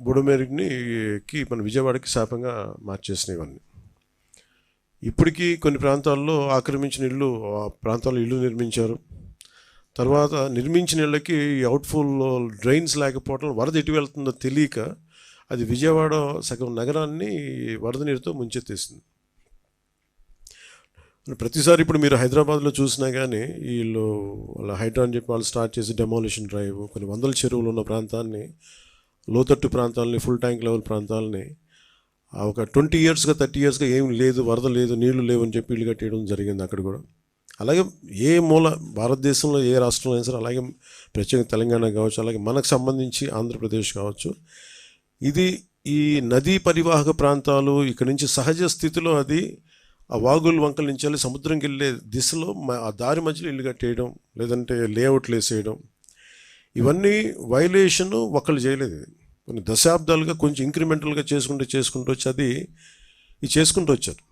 బుడమేరుకి మన విజయవాడకి శాపంగా మార్చేసినాయి ఇవన్నీ. ఇప్పటికీ కొన్ని ప్రాంతాల్లో ఆక్రమించిన ఇల్లు ఆ ప్రాంతాల్లో ఇల్లు నిర్మించారు. తర్వాత నిర్మించిన ఇళ్ళకి అవుట్ఫుల్ డ్రైన్స్ లేకపోవడం వరద ఎటు వెళ్తుందో తెలియక అది విజయవాడ సగం నగరాన్ని వరద నీరుతో ముంచెత్తేసింది. ప్రతిసారి ఇప్పుడు మీరు హైదరాబాద్లో చూసినా కానీ వీళ్ళు వాళ్ళ హైడ్రా అని చెప్పి వాళ్ళు స్టార్ట్ చేసి డెమాలిషన్ డ్రైవ్ కొన్ని వందల చెరువులు ఉన్న ప్రాంతాన్ని లోతట్టు ప్రాంతాలని ఫుల్ ట్యాంక్ లెవెల్ ప్రాంతాలని ఒక ట్వంటీ ఇయర్స్గా థర్టీ ఇయర్స్గా ఏం లేదు వరద లేదు నీళ్ళు లేవు అని చెప్పి ఇల్లు కట్టేయడం జరిగింది అక్కడ కూడా. అలాగే ఏ మూల భారతదేశంలో ఏ రాష్ట్రంలో అయినా సరే అలాగే ప్రత్యేకంగా తెలంగాణ కావచ్చు అలాగే మనకు సంబంధించి ఆంధ్రప్రదేశ్ కావచ్చు. ఇది ఈ నదీ పరివాహక ప్రాంతాలు ఇక్కడ నుంచి సహజ స్థితిలో అది ఆ వాగులు వంకల నుంచి వెళ్ళి సముద్రంకి వెళ్ళే దిశలో మ- ఆ దారి మధ్యలో ఇల్లు కట్టేయడం లేదంటే లేఅవుట్లు వేసేయడం ఇవన్నీ వైలేషన్ ఒకళ్ళు చేయలేదు ఇది. కొన్ని దశాబ్దాలుగా కొంచెం ఇంక్రిమెంటల్గా చేసుకుంటూ చేసుకుంటూ వచ్చి అది ఇది చేసుకుంటూ వచ్చారు